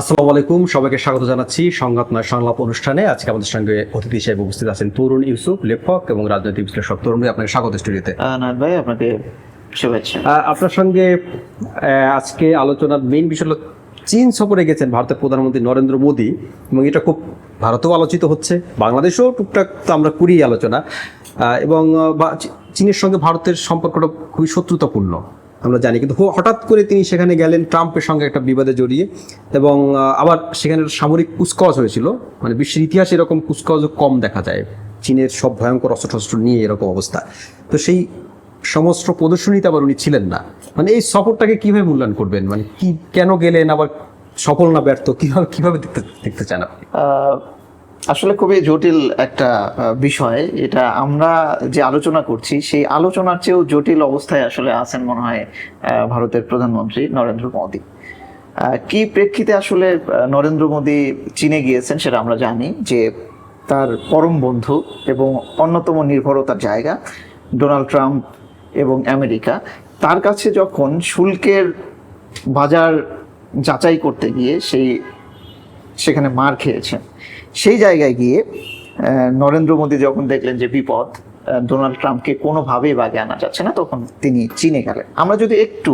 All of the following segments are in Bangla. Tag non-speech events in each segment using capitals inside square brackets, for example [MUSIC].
আসসালামু আলাইকুম সবাইকে স্বাগত জানাচ্ছি সংঘাত নয় সংলাপ অনুষ্ঠানে। আজকে আমাদের সঙ্গে অতিথি হিসেবে উপস্থিত আছেন তরুণ ইউসুফ লেখক এবং রাজনৈতিক বিশ্লেষক। তরুণ ভাই আপনাকে স্বাগত স্টুডিওতে। নাথ ভাই আপনাকে শুভেচ্ছা। আপনার সঙ্গে আজকে আলোচনার মেইন বিষয় হলো চীন সফরে গেছেন ভারতের প্রধানমন্ত্রী নরেন্দ্র মোদী এবং এটা খুব ভারতেও আলোচিত হচ্ছে বাংলাদেশেও টুকটাক তো আমরা করি আলোচনা। এবং চীনের সঙ্গে ভারতের সম্পর্কটা খুবই শত্রুতাপূর্ণ। আমরা জানি। কিন্তু হঠাৎ করে তিনি সেখানে গেলেন ট্রাম্পের সঙ্গে একটা বিবাদে জড়িয়ে এবং আবার সেখানে সামরিক কুচকাওয়াজ হয়েছিল। মানে বিশ্বের ইতিহাসে এরকম কুচকাওয়াজও কম দেখা যায়। চীনের সব ভয়ঙ্কর অস্ত্র টস্ত্র নিয়ে এরকম অবস্থা। তো সেই সমস্ত প্রদর্শনীতে আবার উনি ছিলেন না। মানে এই সফরটাকে কীভাবে মূল্যায়ন করবেন? মানে কি, কেন গেলেন? আবার সফল না ব্যর্থ? কীভাবে কীভাবে দেখতে দেখতে চান আপনি? আসলে খুবই জটিল একটা বিষয়। এটা আমরা যে আলোচনা করছি, সেই আলোচনার চেয়েও জটিল অবস্থায় আসলে আছেন মনে হয় ভারতের প্রধানমন্ত্রী নরেন্দ্র মোদী। কি প্রেক্ষিতে আসলে নরেন্দ্র মোদী চীনে গিয়েছেন সেটা আমরা জানি যে তার পরম বন্ধু এবং অন্যতম নির্ভরতার জায়গা ডোনাল্ড ট্রাম্প এবং আমেরিকা। তার কাছে যখন শুল্কের বাজার যাচাই করতে গিয়ে সেই, সেখানে মার খেয়েছেন। সেই জায়গায় গিয়ে নরেন্দ্র মোদী যখন দেখলেন যে বিপদ ডোনাল্ড ট্রাম্পকে কোনোভাবেই বাগে আনা যাচ্ছে না, তখন তিনি চীনে গেলেন। আমরা যদি একটু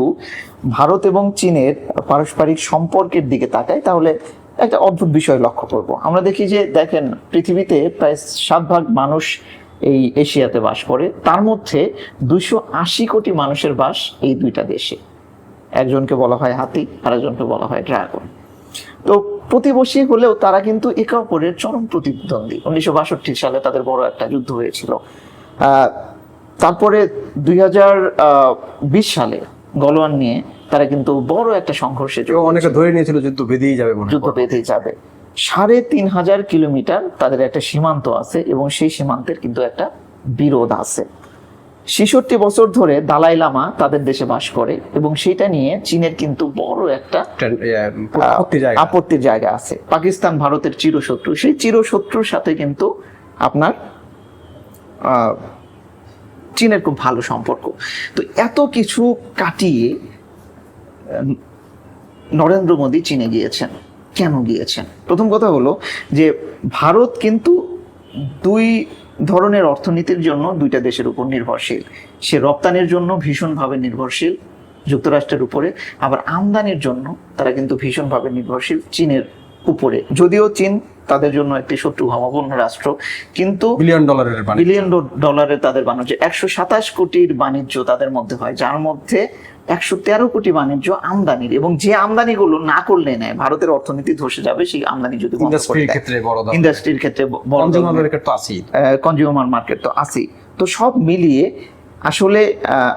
ভারত এবং চীনের পারস্পরিক সম্পর্কের দিকে তাকাই, তাহলে একটা অদ্ভুত বিষয় লক্ষ্য করব। আমরা দেখি যে, দেখেন, পৃথিবীতে প্রায় সাত ভাগ মানুষ এই এশিয়াতে বাস করে, তার মধ্যে দুইশো আশি কোটি মানুষের বাস এই দুইটা দেশে। একজনকে বলা হয় হাতি, আরেকজনকে বলা হয় ড্রাগন। তো প্রতিবেশী হলেও তারা কিন্তু একে অপরের চরম প্রতিদ্বন্দ্বী। উনিশশো বাষট্টি সালে তাদের বড় একটা যুদ্ধ হয়েছিল। তারপরে দুই হাজার বিশ সালে গলোয়ান নিয়ে তারা কিন্তু বড় একটা সংঘর্ষে অনেকে ধরে নিয়েছিল যুদ্ধ বেঁধেই যাবে। যুদ্ধ বেঁধে যাবে। সাড়ে তিন হাজার কিলোমিটার তাদের একটা সীমান্ত আছে এবং সেই সীমান্তের কিন্তু একটা বিরোধ আছে। ছেষট্টি বছর ধরে দালাই লামা তাদের দেশে বাস করে এবং সেটা নিয়ে চীনের কিন্তু বড় একটা ইয়ে, আপত্তির জায়গা আছে। পাকিস্তান ভারতের চিরশত্রু। সেই চিরশত্রুর সাথে কিন্তু আপনার চীনের খুব ভালো সম্পর্ক। তো এত কিছু কাটিয়ে নরেন্দ্র মোদী চীনে গিয়েছেন। কেন গিয়েছেন? প্রথম কথা হলো যে ভারত কিন্তু দুই ধরনের অর্থনীতির জন্য দুইটা দেশের উপর নির্ভরশীল। সে রপ্তানির জন্য ভীষণভাবে নির্ভরশীল যুক্তরাষ্ট্রের উপরে। আবার আমদানির জন্য তারা কিন্তু ভীষণভাবে নির্ভরশীল চীনের উপরে। যদিও চীন তাদের জন্য একটি শত্রু ভাবাপন্ন রাষ্ট্র। কিন্তু বিলিয়ন ডলারের বিলিয়ন ডলারের তাদের বাণিজ্য। একশো সাতাশ কোটির বাণিজ্য তাদের মধ্যে হয় যার মধ্যে একশো তেরো কোটি বাণিজ্য আমদানির এবং যে আমদানিগুলো না করলে নেয় ভারতের অর্থনীতি ধসে যাবে সেই আমদানি যদি ইন্ডাস্ট্রির ক্ষেত্রে বড় ইন্ডাস্ট্রির ক্ষেত্রে কনজিউমার মার্কেট তো আছেই কনজিউমার মার্কেট তো আছেই। তো সব মিলিয়ে আসলে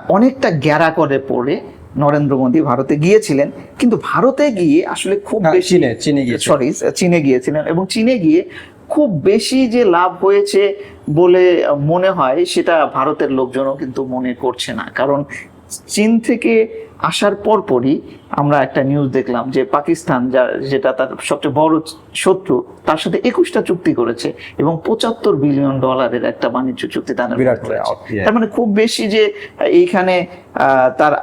অনেকটা গ্যারা করে পড়ে নরেন্দ্র মোদী ভারতে গিয়েছিলেন কিন্তু ভারতে গিয়ে আসলে খুব বেশি চীনে- গিয়েছিলেন। সরি চীনে গিয়েছিলেন এবং চীনে গিয়ে খুব বেশি যে লাভ হয়েছে বলে মনে হয় সেটা ভারতের লোকজনও কিন্তু মনে করছে না। কারণ চীন থেকে আসার পরপরই আমরা একটা নিউজ দেখলাম যে পাকিস্তান যা যেটা তার সবচেয়ে বড় শত্রু তার সাথে একুশটা চুক্তি করেছে এবং পঁচাত্তর বিলিয়ন ডলারের একটা বাণিজ্য চুক্তি yeah. তার মানে খুব বেশি যে এইখানে তার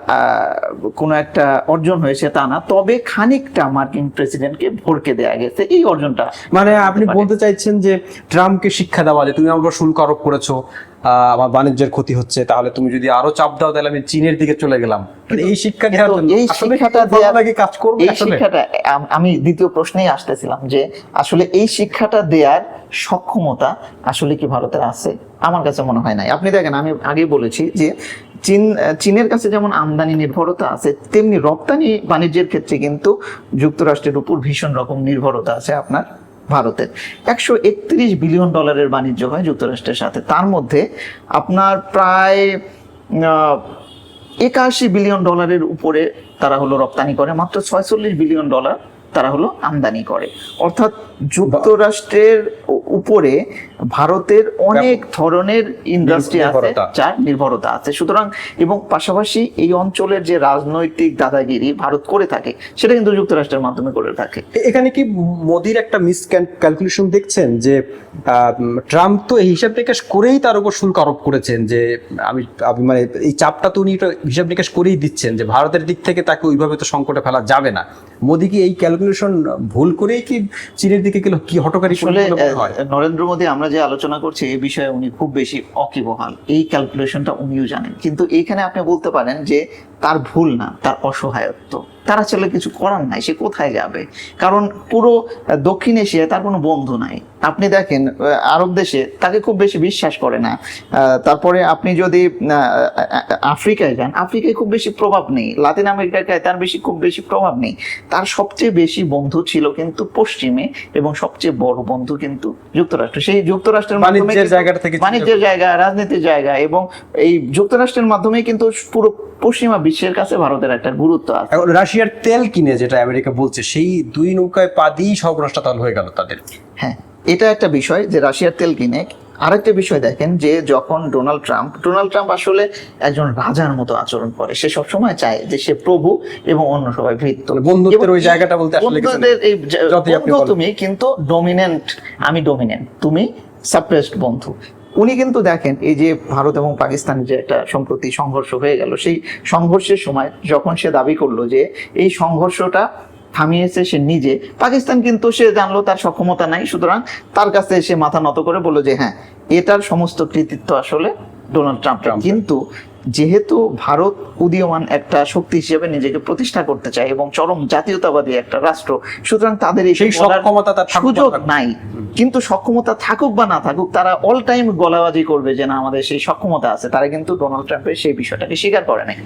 কোনো একটা অর্জন হয়েছে তা না তবে খানিকটা মার্কিন প্রেসিডেন্টকে ভরকে দেয়া গেছে। এই অর্জনটা মানে আপনি বলতে চাইছেন যে ট্রাম্পকে শিক্ষা দেওয়া যে তুমি আমার উপর শুল্ক আরোপ করেছ আহ, আমার বাণিজ্যের ক্ষতি হচ্ছে তাহলে তুমি যদি আরও চাপ দাও তাহলে আমি চীনের দিকে চলে গেলাম। মানে এই শিক্ষা এই শিক্ষাটা কাজ করবে এই শিক্ষাটা আমি দ্বিতীয় প্রশ্নেই আসতেছিলাম যে আসলে এই শিক্ষাটা দেওয়ার সক্ষমতা আসলে কি ভারতের আছে? আমার কাছে মনে হয় নাই। আপনি দেখেন আমি আগে বলেছি যে চীন চীনের কাছে যেমন আমদানি নির্ভরতা আছে তেমনি রপ্তানি বাণিজ্যের ক্ষেত্রে কিন্তু যুক্তরাষ্ট্রের উপর ভীষণ রকম নির্ভরতা আছে আপনার ভারতের। একশো একত্রিশ বিলিয়ন ডলারের বাণিজ্য হয় যুক্তরাষ্ট্রের সাথে। তার মধ্যে আপনার প্রায় আহ, একাশি বিলিয়ন ডলারের উপরে তারা হলো রপ্তানি করে, মাত্র ছয়চল্লিশ বিলিয়ন ডলার তারা হলো আমদানি করে। অর্থাৎ যুক্তরাষ্ট্রের উপরে ভারতের অনেক ধরনের ইন্ডাস্ট্রি আছে নির্ভরতা। যার নির্ভরতা আছে। সুতরাং এবং পাশাপাশি এই অঞ্চলের যে রাজনৈতিক দাদাগিরি ভারত করে থাকে সেটা কিন্তু যুক্তরাষ্ট্রের মাধ্যমে করে থাকে। এখানে কি মোদির একটা মিস ক্যালকুলেশন দেখছেন যে ট্রাম্প তো এই হিসাব নিকাশ করেই তার উপর শুল্ক আরোপ করেছেন যে আমি আমি মানে এই চাপটা তো উনি এটা হিসাব নিকাশ করেই দিচ্ছেন যে ভারতের দিক থেকে তাকে ওইভাবে তো সংকটে ফেলা যাবে না। মোদি কি এই ক্যালকুলেশন ভুল করেই কি চীনের দিকে গেল? কি হটকারী নরেন্দ্র মোদী আমরা যে আলোচনা করছে এই বিষয়ে উনি খুব বেশি অকিবহাল। এই ক্যালকুলেশনটা উনিও জানেন। কিন্তু এইখানে আপনি বলতে পারেন যে তার ভুল না, তার অসহায়ত্ব। তারা চলে কিছু করার নাই সে কোথায় যাবে? কারণ পুরো দক্ষিণ এশিয়ায় তার কোনো বন্ধু নাই। আপনি দেখেন আরব দেশে তাকে খুব বেশি বিশ্বাস করে না। তারপরে আপনি যদি আফ্রিকায় যান আফ্রিকায় খুব বেশি প্রভাব নেই। লাতিন আমেরিকায় তার বেশি খুব বেশি প্রভাব নেই। তার সবচেয়ে বেশি বন্ধু ছিল কিন্তু পশ্চিমে এবং সবচেয়ে বড় বন্ধু কিন্তু যুক্তরাষ্ট্র। সেই যুক্তরাষ্ট্রের মাধ্যমে বাণিজ্যের জায়গাটা থেকে বাণিজ্যের জায়গা রাজনীতির জায়গা এবং এই যুক্তরাষ্ট্রের মাধ্যমে কিন্তু পুরো পশ্চিমা বিশ্বের কাছে ভারতের একটা গুরুত্ব আছে। রাশিয়ার তেল কিনে যেটা আমেরিকা বলছে সেই দুই নৌকায় পা দিয়েই সর্বনাশটা তাহলে হয়ে গেল তাদের। হ্যাঁ এটা একটা বিষয় যে রাশিয়ার তেল কিনে। আরেকটা বিষয় দেখেন যে যখন ডোনাল্ড ট্রাম্প ডোনাল্ড ট্রাম্প আসলে একজন রাজার মতো আচরণ করে। সে সবসময় চায় যে সে প্রভু এবং অন্য সবাই ভৃত্য। বন্ধুত্বের ওই জায়গাটা বলতে আসলে এই। তুমি কিন্তু ডমিনেন্ট আমি ডমিনেন্ট তুমি সাপ্রেসড বন্ধু। উনি কিন্তু দেখেন এই যে ভারত এবং পাকিস্তানের যে একটা সম্প্রতি সংঘর্ষ হয়ে গেল সেই সংঘর্ষের সময় যখন সে দাবি করল যে এই সংঘর্ষটা থামিয়েছে সে নিজে পাকিস্তান কিন্তু সে জানলো তার সক্ষমতা নাই সুতরাং তার কাছে সে মাথা নত করে বলল যে হ্যাঁ এটার সমস্ত কৃতিত্ব আসলে ডোনাল্ড ট্রাম্প। কিন্তু যেহেতু ভারত উদীয়মান একটা শক্তি হিসেবে নিজেকে প্রতিষ্ঠা করতে চায় এবং চরম জাতীয়তাবাদী একটা রাষ্ট্র সুতরাং তাদের এই সক্ষমতা সুযোগ নাই। কিন্তু সক্ষমতা থাকুক বা না থাকুক তারা অল টাইম গলাবাজি করবে যে না আমাদের সেই সক্ষমতা আছে। তারা কিন্তু ডোনাল্ড ট্রাম্পের সেই বিষয়টাকে স্বীকার করে নাই।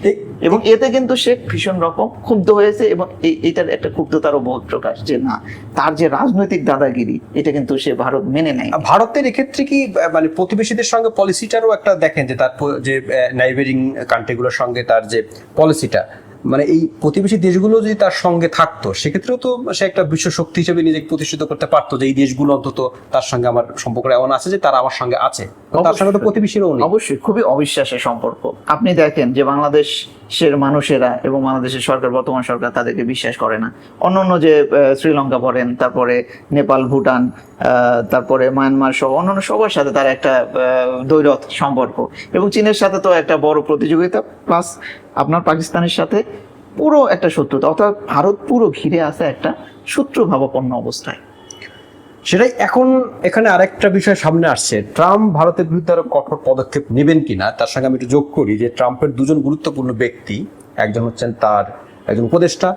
এবং এতে কিন্তু সে ভীষণ রকম ক্ষুব্ধ হয়েছে এবং এটার একটা ক্ষুব্ধতারও বহুত প্রকাশ যে না তার যে রাজনৈতিক দাদাগিরি এটা কিন্তু সে ভারত মেনে নেয় ভারতের এক্ষেত্রে কি মানে প্রতিবেশীদের সঙ্গে পলিসিটারও একটা দেখেন যে তার যে নাইবেরিং কান্ট্রিগুলোর সঙ্গে তার যে পলিসিটা মানে এই প্রতিবেশী দেশগুলো যদি তার সঙ্গে থাকতো সেক্ষেত্রেও তো সে একটা বিশ্ব শক্তি হিসেবে নিজেকে প্রতিষ্ঠিত করতে পারতো যে এই দেশগুলো অন্তত তার সঙ্গে আমার সম্পর্ক এমন আছে যে তারা আমার সঙ্গে আছে। তার সঙ্গে তো। প্রতিবেশীরও নেই। অবশ্যই খুবই অবিশ্বাসের সম্পর্ক। আপনি দেখেন যে বাংলাদেশের মানুষেরা এবং বাংলাদেশের সরকার বর্তমান সরকার তাদেরকে বিশ্বাস করে না। অন্য অন্য যে শ্রীলঙ্কা বলেন তারপরে নেপাল ভুটান তারপরে মায়ানমার সহ অন্যান্য সবার সাথে তার একটা আহ, দ্বৈরথ সম্পর্ক। এবং চীনের সাথে তো একটা বড় প্রতিযোগিতা প্লাস আপনার পাকিস্তানের সাথে পুরো একটা শত্রুতা, অর্থাৎ ভারত পুরো ঘিরে আছে একটা শত্রুভাবাপন্ন অবস্থায়। সেটাই এখন এখানে আরেকটা বিষয় সামনে আসছে। ট্রাম্প ভারতের বিরুদ্ধে আরও কঠোর পদক্ষেপ নেবেন কিনা, তার সঙ্গে আমি একটু যোগ করি যে ট্রাম্পের দুজন গুরুত্বপূর্ণ ব্যক্তি, একজন হচ্ছেন তার একজন উপদেষ্টা,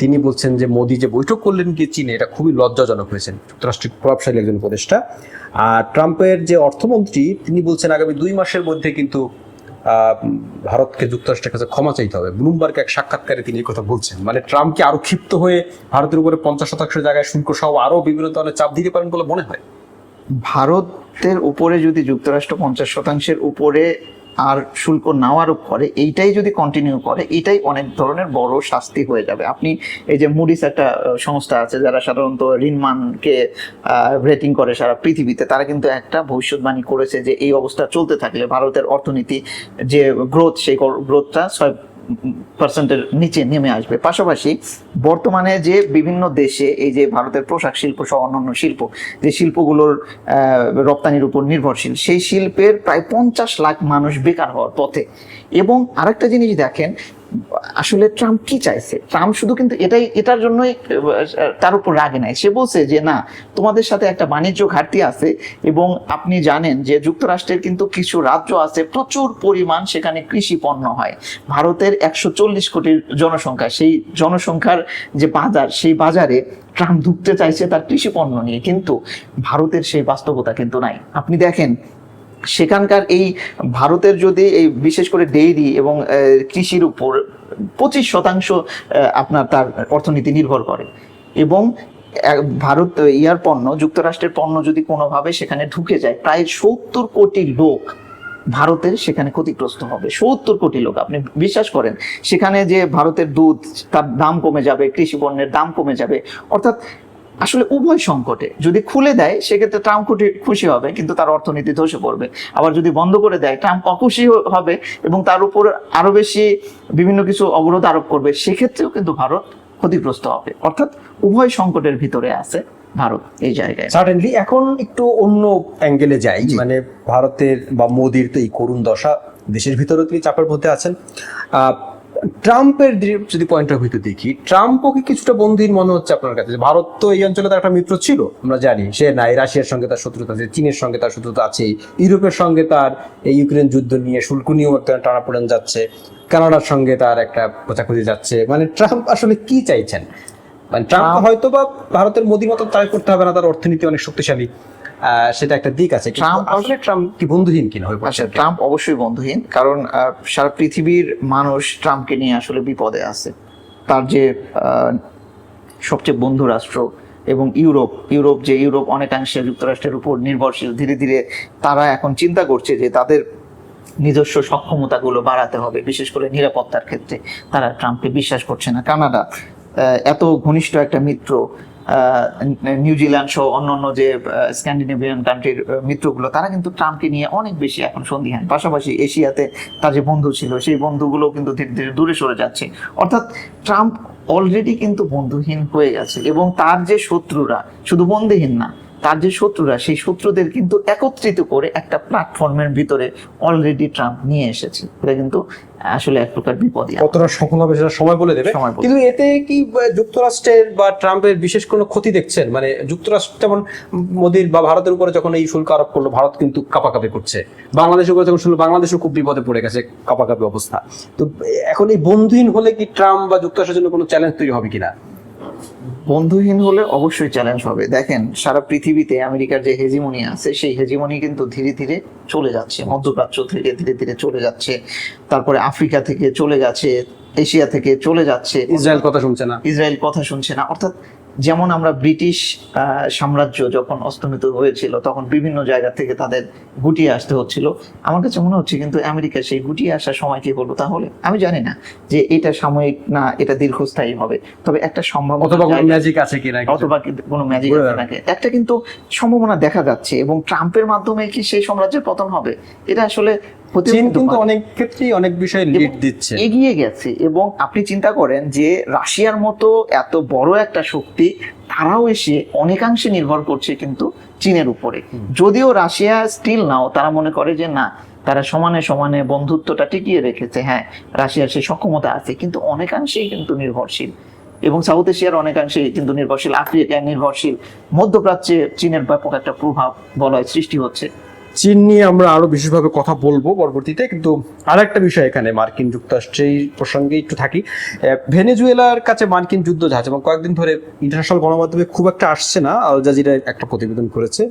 তিনি বলছেন যে মোদী যে বৈঠক করলেন গিয়ে চীনে, এটা খুবই লজ্জাজনক হয়েছেন, যুক্তরাষ্ট্রের প্রভাবশালী একজন উপদেষ্টা। আর ট্রাম্পের যে অর্থমন্ত্রী, তিনি বলছেন আগামী দুই মাসের মধ্যে কিন্তু ভারতকে যুক্তরাষ্ট্রের কাছে ক্ষমা চাইতে হবে। ব্লুমবার্গ এক সাক্ষাৎকারে তিনি এই কথা বলছেন। মানে ট্রাম্পকে আরও ক্ষিপ্ত হয়ে ভারতের উপরে পঞ্চাশ শতাংশ জায়গায় শুল্ক সহ আরও বিভিন্ন ধরনের চাপ দিতে পারেন বলে মনে হয়। ভারতের উপরে যদি যুক্তরাষ্ট্র পঞ্চাশ শতাংশের উপরে আর শুল্ক নাও আরোপ করে, এইটাই যদি কন্টিনিউ করে, এটাই অনেক ধরনের বড় শাস্তি হয়ে যাবে। আপনি এই যে মুডিস একটা সংস্থা আছে, যারা সাধারণত ঋণমানকে রেটিং করে সারা পৃথিবীতে, তারা কিন্তু একটা ভবিষ্যৎবাণী করেছে যে এই অবস্থা চলতে থাকলে ভারতের অর্থনীতি যে গ্রোথ সেই গ্রোথটা পার্সেন্টের নিচে নেমে আসবে। পাশাপাশি বর্তমানে যে বিভিন্ন দেশে এই যে ভারতের পোশাক শিল্প সহ অন্যান্য শিল্প, যে শিল্পগুলোর রপ্তানির উপর নির্ভরশীল, সেই শিল্পের প্রায় পঞ্চাশ লাখ মানুষ বেকার হওয়ার পথে। এবং আরেকটা জিনিস দেখেন আসলে ট্রাম্প কি চাইছে? ট্রাম্প শুধু কিন্তু এটাই, এটার জন্যই তার উপর রাগে নাই। সে বলছে যে, না, তোমাদের সাথে একটা বাণিজ্য ঘাটতি আছে এবং আপনি জানেন যে যুক্তরাষ্ট্রের কিন্তু কিছু রাজ্য আছে, প্রচুর পরিমাণ সেখানে কৃষি পণ্য হয়। ভারতের একশো চল্লিশ কোটির জনসংখ্যা, সেই জনসংখ্যার যে বাজার, সেই বাজারে ট্রাম্প ঢুকতে চাইছে তার কৃষি পণ্য নিয়ে। কিন্তু ভারতের সেই বাস্তবতা কিন্তু নাই। আপনি দেখেন সেখানকার এই ভারতের যদি এই বিশেষ করে ডেইরি এবং কৃষির উপর পঁচিশ শতাংশ আপনার তার অর্থনীতি নির্ভর করে। এবং ভারত ইয়ার পণ্য, যুক্তরাষ্ট্রের পণ্য যদি কোনোভাবে সেখানে ঢুকে যায়, প্রায় সত্তর কোটি লোক ভারতের সেখানে ক্ষতিগ্রস্ত হবে। সত্তর কোটি লোক, আপনি বিশ্বাস করেন? সেখানে যে ভারতের দুধ তার দাম কমে যাবে, কৃষি পণ্যের দাম কমে যাবে, অর্থাৎ আসলে উভয় সংকটে। যদি খুলে দেয় সেক্ষেত্রে ট্রাম্প খুশি হবে কিন্তু তার অর্থনীতি ধসে পড়বে। আবার যদি বন্ধ করে দেয় ট্রাম্প অখুশি হবে এবং তার উপর আরও বেশি বিভিন্ন কিছু অবরোধ আরোপ করবে সেক্ষেত্রেও কিন্তু ভারত ক্ষতিগ্রস্ত হবে। অর্থাৎ উভয় সংকটের ভিতরে আছে ভারত এই জায়গায়। সার্টেনলি এখন একটু অন্য অ্যাঙ্গেলে যাই। মানে ভারতের বা মোদির তো এই করুণ দশা দেশের ভিতরেও তিনি চাপের মধ্যে আছেন। আহ, ট্রাম্পের যদি পয়েন্ট অফ ভিউ দেখি ট্রাম্পও কি কিছুটা বন্ধুহীন মনে হচ্ছে আপনার কাছে? ভারত তো এই অঞ্চলে তার একটা মিত্র ছিল আমরা জানি। সে নাই রাশিয়ার সঙ্গে তার শত্রুতা আছে চীনের সঙ্গে তার শত্রুতা আছেই ইউরোপের সঙ্গে তার এই ইউক্রেন যুদ্ধ নিয়ে শুল্ক নিয়েও একটা টানাপোড়েন যাচ্ছে কানাডার সঙ্গে তার একটা খোঁচাখুচি যাচ্ছে। মানে ট্রাম্প আসলে কি চাইছেন? মানে ট্রাম্প হয়তো বা ভারতের মোদী মতো তাই করতে হবে না তার অর্থনীতি অনেক শক্তিশালী। সেটা একটা দিক আছে ট্রাম্প আসলে ট্রাম্প কি বন্ধুহীন কিনা হয়ে আচ্ছা পড়ছে ট্রাম্প অবশ্যই বন্ধুহীন কারণ সারা পৃথিবীর মানুষ ট্রাম্পকে নিয়ে আসলে বিপদে আছে। তার যে সবচেয়ে বন্ধু রাষ্ট্র এবং ইউরোপ ইউরোপ যে ইউরোপ অনেকাংশে যুক্তরাষ্ট্রের উপর নির্ভরশীল ধীরে ধীরে তারা এখন চিন্তা করছে যে তাদের নিজস্ব সক্ষমতাগুলো বাড়াতে হবে বিশেষ করে নিরাপত্তার ক্ষেত্রে। তারা ট্রাম্পকে বিশ্বাস করছে না। কানাডা এত ঘনিষ্ঠ একটা মিত্র নিউজিল্যান্ড সহ অন্য অন্য যে স্ক্যান্ডিনেভিয়ান কান্ট্রির মিত্রগুলো, তারা কিন্তু ট্রাম্পকে নিয়ে অনেক বেশি এখন সন্দিহান পাশাপাশি এশিয়াতে তার যে বন্ধু ছিল, সেই বন্ধুগুলো কিন্তু ধীরে ধীরে দূরে সরে যাচ্ছে। অর্থাৎ ট্রাম্প অলরেডি কিন্তু বন্ধুহীন হয়ে গেছে এবং তার যে শত্রুরা, শুধু বন্ধুহীন না তার যে শত্রুরা সেই শত্রুদের কিন্তু একত্রিত করে একটা প্ল্যাটফর্মের ভিতরে অলরেডি ট্রাম্প নিয়ে এসেছে। এটা কিন্তু আসলে এক প্রকার বিপদই কতটা সফল হবে সেটা সময় বলে দেবে। কিন্তু এতে কি যুক্তরাষ্ট্রের বা ট্রাম্পের বিশেষ কোনো ক্ষতি দেখছেন? মানে যুক্তরাষ্ট্র যেমন মোদির বা ভারতের উপরে যখন এই শুল্ক আরোপ করল ভারত কিন্তু কাপাকাপি করছে। বাংলাদেশের উপরে যখন শুনলো বাংলাদেশও খুব বিপদে পড়ে গেছে কাপাকাপি অবস্থা। তো এখন এই বন্ধুহীন হলে কি ট্রাম্প বা যুক্তরাষ্ট্রের জন্য কোনো চ্যালেঞ্জ তৈরি হবে কিনা? বন্ধুহীন হলে অবশ্যই চ্যালেঞ্জ হবে। দেখেন সারা পৃথিবীতে আমেরিকার যে হেজিমনি আছে সেই হেজিমনি কিন্তু ধীরে ধীরে চলে যাচ্ছে। মধ্যপ্রাচ্য থেকে ধীরে ধীরে চলে যাচ্ছে তারপরে আফ্রিকা থেকে চলে যাচ্ছে এশিয়া থেকে চলে যাচ্ছে। ইসরায়েল কথা শুনছে না। ইসরায়েল কথা শুনছে না। অর্থাৎ যেমন আমরা ব্রিটিশ সাম্রাজ্য যখন অস্তমিত হয়েছিল তখন বিভিন্ন জায়গা থেকে তাদের গুটিয়ে আসতে হচ্ছিল। আমার কাছে মনে হচ্ছে কিন্তু আমেরিকা সেই গুটিয়ে আসার সময় কি হলো তাহলে? আমি জানি না যে এটা সাময়িক না এটা দীর্ঘস্থায়ী হবে। তবে একটা সম্ভাবনা অথবা কোনো ম্যাজিক আছে কিনা। অথবা কোনো ম্যাজিক আছে নাকি? একটা কিন্তু সম্ভাবনা দেখা যাচ্ছে এবং ট্রাম্পের মাধ্যমে কি সেই সাম্রাজ্যের পতন হবে? এটা আসলে চীন কিন্তু অনেক ক্ষেত্রেই অনেক বিষয়ে লিড দিচ্ছে। এগিয়ে গেছে এবং আপনি চিন্তা করেন যে রাশিয়ার মতো এত বড় একটা শক্তি তারাও এসে অনেকাংশে নির্ভর করছে কিন্তু চীনের উপরে। যদিও রাশিয়া স্টিল নাও তারা মনে করে যে না তারা সমানে সমানে বন্ধুত্বটা টিকিয়ে রেখেছে হ্যাঁ রাশিয়ার সেই সক্ষমতা আছে কিন্তু অনেকাংশেই কিন্তু নির্ভরশীল। এবং সাউথ এশিয়ার অনেকাংশেই কিন্তু নির্ভরশীল আফ্রিকায় নির্ভরশীল মধ্যপ্রাচ্যে চীনের ব্যাপক একটা প্রভাব বলয় সৃষ্টি হচ্ছে। চীন নিয়ে আমরা আরও বিশেষভাবে কথা বলব পরবর্তীতে, কিন্তু আর একটা বিষয় এখানে মার্কিন যুক্তরাষ্ট্রের প্রসঙ্গে একটু থাকি। ভেনেজুয়েলার কাছে মার্কিন যুদ্ধ জাহাজ এবং কয়েকদিন ধরে ইন্টারন্যাশনাল গণমাধ্যমে খুব একটা আসছে না, আল জাজিরা একটা প্রতিবেদন করেছে।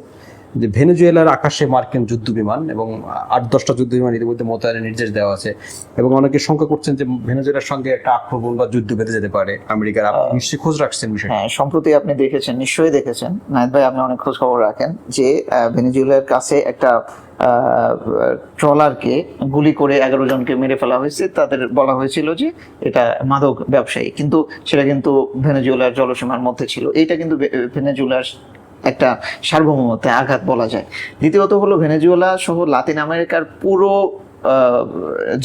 যে ভেনেজুয়েলার আকাশে মার্কিন যুদ্ধ বিমান এবং আট দশটা যুদ্ধ বিমান ইতিমধ্যে মোতায়েনের নির্দেশ দেওয়া আছে এবং অনেকে শঙ্কা করছেন যে ভেনেজুয়েলার সঙ্গে একটা আক্রমণ বা যুদ্ধ বেঁধে যেতে পারে। আমেরিকার আপনি নিশ্চয়ই খোঁজ রাখছেন বিষয়টা। হ্যাঁ সম্প্রতি আপনি দেখেছেন নিশ্চয়ই দেখেছেন নাইদ ভাই আপনি অনেক খোঁজ খবর রাখেন যে ভেনেজুয়েলার কাছে একটা ট্রলারকে গুলি করে এগারো জনকে মেরে ফেলা হয়েছে। তাদের বলা হয়েছিল যে এটা মাদক ব্যবসায়ী কিন্তু সেটা কিন্তু ভেনেজুয়েলার জলসীমার মধ্যে ছিল। এইটা কিন্তু ভেনেজুয়েলার একটা সার্বভৌমত্বে আঘাত বলা যায়। দ্বিতীয়ত হলো ভেনেজুয়েলা সহ লাতিন আমেরিকার পুরো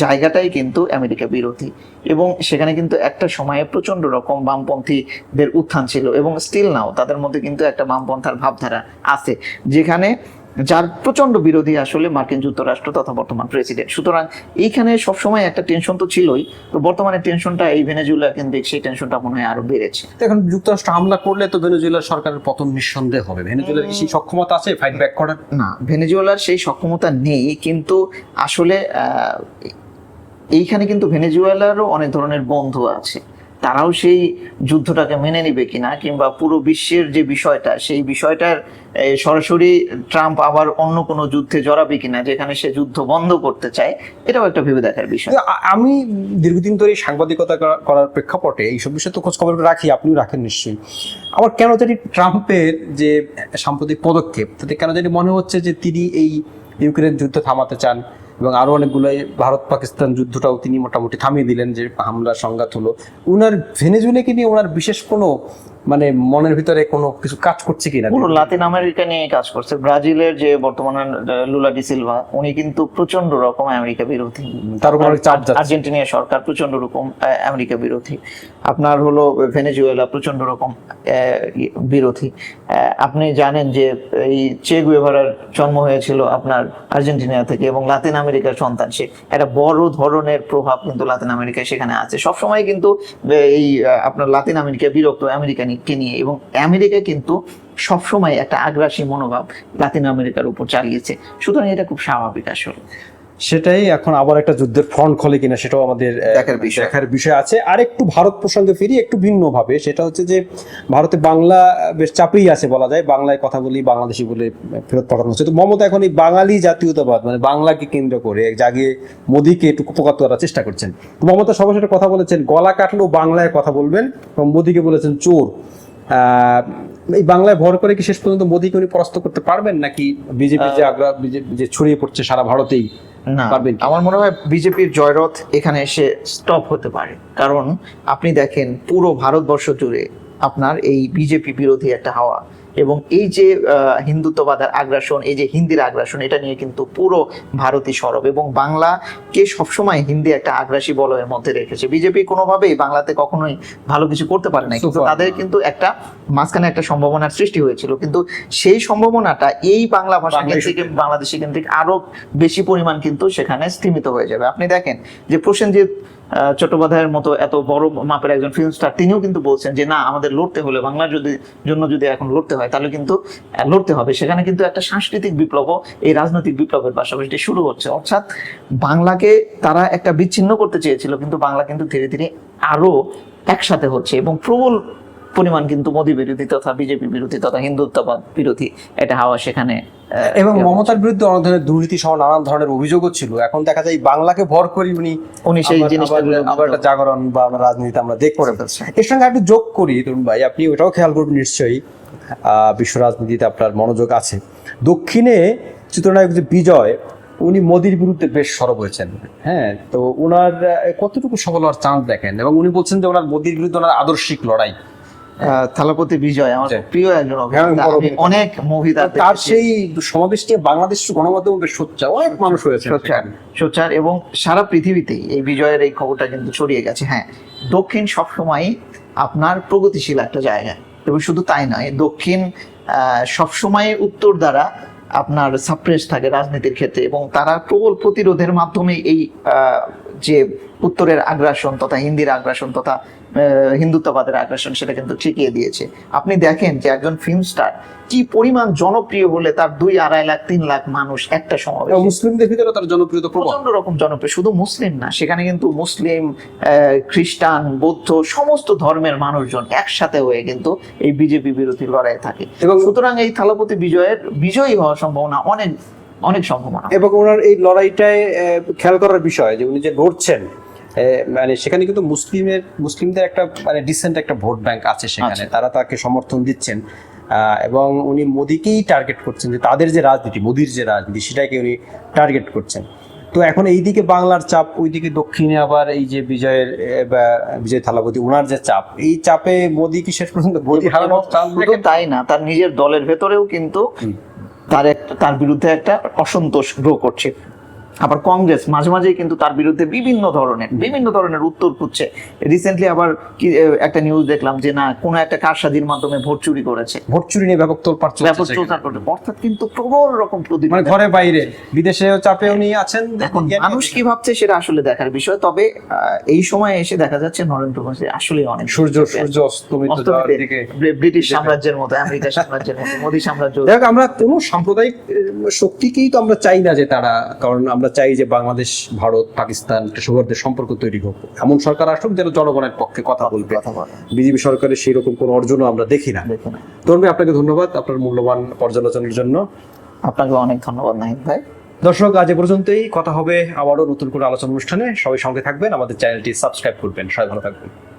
জায়গাটাই কিন্তু আমেরিকা বিরোধী এবং সেখানে কিন্তু একটা সময়ে প্রচণ্ড রকম বামপন্থীদের উত্থান ছিল এবং স্টিল নাও তাদের মধ্যে কিন্তু একটা বামপন্থার ভাবধারা আছে। যেখানে যার প্রচণ্ড বিরোধী আসলে মার্কিন যুক্তরাষ্ট্র তথা বর্তমান প্রেসিডেন্ট। সুতরাং এইখানে সবসময় একটা টেনশন তো ছিলই তো বর্তমানে টেনশনটা এই ভেনেজুয়েলা কেন্দ্রিক সেই টেনশনটা মনে হয় আরও বেড়েছে। এখন যুক্তরাষ্ট্র হামলা করলে তো ভেনেজুয়েলার সরকারের পতন নিঃসন্দেহ হবে। ভেনেজুয়েলার কি সেই সক্ষমতা আছে ফাইট ব্যাক করার? না ভেনেজুয়েলার সেই সক্ষমতা নেই কিন্তু আসলে আহ, এইখানে কিন্তু ভেনেজুয়েলারও অনেক ধরনের বন্ধু আছে। তারাও সেই যুদ্ধটাকে মেনে নিবে কিনা কিংবা পুরো বিশ্বের যে বিষয়টা, সেই বিষয়টার সরাসরি ট্রাম্প আবার অন্য কোনো যুদ্ধে জড়াবে কিনা, যেখানে সে যুদ্ধ বন্ধ করতে চায়, এটাও একটা ভেবে দেখার বিষয় আমি দীর্ঘদিন ধরে সাংবাদিকতা করা- করার প্রেক্ষাপটে এইসব বিষয়ে তো খোঁজ খবর রাখি, আপনিও রাখেন নিশ্চয়ই। আমার কেন জানি ট্রাম্পের যে সাম্প্রতিক পদক্ষেপ, তাতে কেন জানি মনে হচ্ছে যে তিনি এই ইউক্রেন যুদ্ধ থামাতে চান। এবং আরও অনেকগুলোই ভারত পাকিস্তান যুদ্ধটাও তিনি মোটামুটি থামিয়ে দিলেন যে হামলার সংঘাত হলো। ওনার ভেনেজুয়েলাকে নিয়ে ওনার বিশেষ কোনো মানে মনের ভিতরে কোনো কিছু কাজ করছে কিনা পুরো লাতিন আমেরিকা নিয়ে কাজ করছে। ব্রাজিলের যে বর্তমানে লুলা ডি সিলভা উনি কিন্তু প্রচণ্ড রকম আমেরিকা বিরোধী। তার উপর চাপ যাচ্ছে। আর্জেন্টিনা সরকার প্রচণ্ড রকম আমেরিকা বিরোধী। আপনার হলো ভেনেজুয়েলা প্রচণ্ড রকম বিরোধী। আপনি জানেন যে এই চে গুয়েভারার জন্ম হয়েছিল আপনার আর্জেন্টিনা থেকে এবং লাতিন আমেরিকার সন্তান সে। একটা বড় ধরনের প্রভাব কিন্তু লাতিন আমেরিকায় সেখানে আছে। সবসময় কিন্তু এই আপনার লাতিন আমেরিকা বিরক্ত আমেরিকাকে নিয়ে এবং আমেরিকা কিন্তু সবসময় একটা আগ্রাসী মনোভাব লাতিন আমেরিকার উপর চালিয়েছে। সুতরাং এটা খুব স্বাভাবিক আসলে। সেটাই এখন আবার একটা যুদ্ধের ফ্রন্ট খোলে কিনা সেটাও আমাদের দেখার বিষয়। দেখার বিষয় আছে। আর একটু ভারত প্রসঙ্গে ফিরি একটু ভিন্ন ভাবে সেটা হচ্ছে যে ভারতে বাংলা বেশ চাপেই আছে বলা যায়। বাংলায় কথা বলি বাংলাদেশি বলে ফেরত পাঠানো হচ্ছে। তো মমতা এখন এই বাঙালি জাতীয়তাবাদ মানে বাংলাকে কেন্দ্র করে জাগিয়ে মোদীকে একটু উপকার করার চেষ্টা করছেন। মমতা সবার সাথে কথা বলেছেন গলা কাটলেও বাংলায় কথা বলবেন এবং মোদীকে বলেছেন চোর। এই বাংলায় ভর করে কি শেষ পর্যন্ত মোদীকে উনি পরাস্ত করতে পারবেন? নাকি বিজেপি যে আগ্রহ বিজেপি যে ছড়িয়ে পড়ছে সারা ভারতেই? না পারবেন আমার মনে হয় বিজেপির জয়রথ এখানে এসে স্টপ হতে পারে। কারণ আপনি দেখেন পুরো ভারতবর্ষ জুড়ে আপনার এই বিজেপি বিরোধী একটা হাওয়া। এবং এই যে হিন্দুত্ববাদের আগ্রাসন এই যে হিন্দির আগ্রাসন এটা নিয়ে কিন্তু পুরো ভারতই সরব এবং বাংলাকে সবসময় হিন্দি একটা আগ্রাসী বলয়ের মধ্যে রেখেছে। বিজেপি কোনোভাবেই বাংলাতে কখনোই ভালো কিছু করতে পারে না কিন্তু তাদের কিন্তু একটা মাঝখানে একটা সম্ভাবনার সৃষ্টি হয়েছিল। কিন্তু সেই সম্ভাবনাটা এই বাংলা ভাষা থেকে বাংলাদেশি কেন্দ্রিক আরও বেশি পরিমাণ কিন্তু সেখানে স্তীমিত হয়ে যাবে। আপনি দেখেন যে প্রসেনজিৎ চট্টোপাধ্যায়ের মতো এত বড় মাপের একজন ফিল্ম স্টার তিনিও কিন্তু বলছেন যে, না, আমাদের লড়তে হলে, বাংলার যদি, জন্য যদি এখন লড়তে হয়, তাহলে কিন্তু লড়তে হবে। সেখানে কিন্তু একটা সাংস্কৃতিক বিপ্লব এই রাজনৈতিক বিপ্লবের পাশাপাশি শুরু হচ্ছে। অর্থাৎ বাংলাকে তারা একটা বিচ্ছিন্ন করতে চেয়েছিল, কিন্তু বাংলা কিন্তু ধীরে ধীরে আরও একসাথে হচ্ছে এবং প্রবল পরিমাণ কিন্তু মোদী বিরোধী তথা বিজেপি বিরোধী তথা হিন্দুত্ববাদ বিরোধী একটা হাওয়া সেখানে এবং মমতার বিরুদ্ধে অনেক ধরনের দুর্নীতি সহ নানান ধরনের অভিযোগও ছিল। এখন দেখা যায় বাংলাকে ভর করি উনি উনি সেই আবার- একটা জাগরণ বা রাজনীতি আমরা দেখতে করে ফেলছে। এর সঙ্গে একটু যোগ করি তরুণ ভাই আপনি ওটাও খেয়াল করবেন নিশ্চয়ই আহ, বিশ্ব রাজনীতিতে আপনার মনোযোগ আছে। দক্ষিণে চিত্রনায়ক যে বিজয় উনি মোদির বিরুদ্ধে বেশ সরব হয়েছেন। হ্যাঁ তো ওনার কতটুকু সফল হওয়ার চান্স দেখেন? এবং উনি বলছেন যে ওনার মোদির বিরুদ্ধে ওনার আদর্শিক লড়াই। থালাপতি বিজয় আমার প্রিয় একজন হ্যাঁ। অনেক মুভি তার সেই সমাবেশ নিয়ে বাংলাদেশ গণমাধ্যম বেশ সোচ্চা অনেক মানুষ হয়েছে সোচ্চার সোচ্চার এবং সারা পৃথিবীতেই এই বিজয়ের এই খবরটা কিন্তু ছড়িয়ে গেছে। হ্যাঁ দক্ষিণ সবসময় আপনার প্রগতিশীল একটা জায়গা। এবং শুধু তাই নয় দক্ষিণ আহ, সবসময় উত্তর দ্বারা আপনার সাপ্রেস থাকে রাজনীতির ক্ষেত্রে এবং তারা প্রবল প্রতিরোধের মাধ্যমে এই আহ, যে উত্তরের আগ্রাসন তথা হিন্দির আগ্রাসন তথা হিন্দুত্ববাদের আগ্রাসন সেটা কিন্তু ঠিকিয়ে দিয়েছে। আপনি দেখেন যে একজন ফিল্ম স্টার কি পরিমাণ জনপ্রিয় হলে তার দুই আড়াই লাখ তিন লাখ মানুষ একটা সমাবেশ মুসলিমদের ভিতরে তার জনপ্রিয়তা প্রচণ্ড রকম জনপ্রিয়। শুধু মুসলিম না সেখানে কিন্তু মুসলিম খ্রিস্টান বৌদ্ধ সমস্ত ধর্মের মানুষজন একসাথে হয়ে কিন্তু এই বিজেপি বিরোধী লড়াই থাকে। এবং সুতরাং এই থালাপতি বিজয়ের বিজয়ী হওয়ার সম্ভাবনা অনেক অনেক সম্ভাবনা। এবং ওনার এই লড়াইটায় খেয়াল করার বিষয় যে উনি যে লড়ছেন আহ, মানে সেখানে কিন্তু মুসলিমের মুসলিমদের একটা মানে ডিসেন্ট একটা ভোট ব্যাংক আছে সেখানে। তারা তাকে সমর্থন দিচ্ছেন। এবং উনি মোদিকেই টার্গেট করছেন যে তাদের যে রাজনীতি মোদির যে রাজনীতি সেটাকে উনি টার্গেট করছেন। তো এখন এইদিকে বাংলার চাপ ওইদিকে দক্ষিণে আবার এই যে বিজয়ের বিজয় থালাপতি ওনার যে চাপ এই চাপে মোদি কি শেষ পর্যন্ত মোদি হারানোর চান্স তাই না তার নিজের দলের ভেতরেও কিন্তু তার একটা তার বিরুদ্ধে একটা অসন্তোষ গ্রো করছে। আবার কংগ্রেস মাঝে মাঝে কিন্তু তার বিরুদ্ধে বিভিন্ন ধরনের বিভিন্ন ধরনের উত্তর খুঁজছে। রিসেন্টলি আবার কি একটা নিউজ দেখলাম যে না কোনো একটা কারসাজির মাধ্যমে ভোট চুরি করেছে। ভোট চুরি নিয়ে ব্যাপক তোলপাড় ব্যাপক। প্রচার করছে। অর্থাৎ কিন্তু প্রবল রকম প্রতিরোধ মানে ঘরে বাইরে বিদেশেও চাপে উনি আছেন এখন মানুষ কি ভাবছে সেটা আসলে দেখার বিষয়। তবে এই সময়ে এসে দেখা যাচ্ছে নরেন্দ্র মোদী আসলে অনেক সূর্য সূর্য অস্তমিত দিকে ব্রিটিশ সাম্রাজ্যের মতো [LAUGHS] আমেরিকা সাম্রাজ্যের মতো মোদী সাম্রাজ্য। দেখ আমরা কোনো সাম্প্রদায়িক শক্তিকেই তো আমরা চাই না যে তারা কারণ আমরা চাই যে বাংলাদেশ ভারত পাকিস্তান একটা সৌহার্দ্যের সম্পর্ক তৈরি হোক। এমন সরকার আসুক যেন জনগণের পক্ষে কথা বলবে। বিজেপি সরকারের সেই রকম কোনো অর্জনও আমরা দেখি না। তরুণ ভাই, আপনাকে ধন্যবাদ আপনার মূল্যবান পর্যালোচনার জন্য। আপনাকে অনেক ধন্যবাদ নাহিদ ভাই। দর্শক আজ এ পর্যন্তই। কথা হবে আবারও নতুন করে আলোচনা অনুষ্ঠানে। সবাই সঙ্গে থাকবেন। আমাদের চ্যানেলটি সাবস্ক্রাইব করবেন। সবাই ভালো থাকবেন।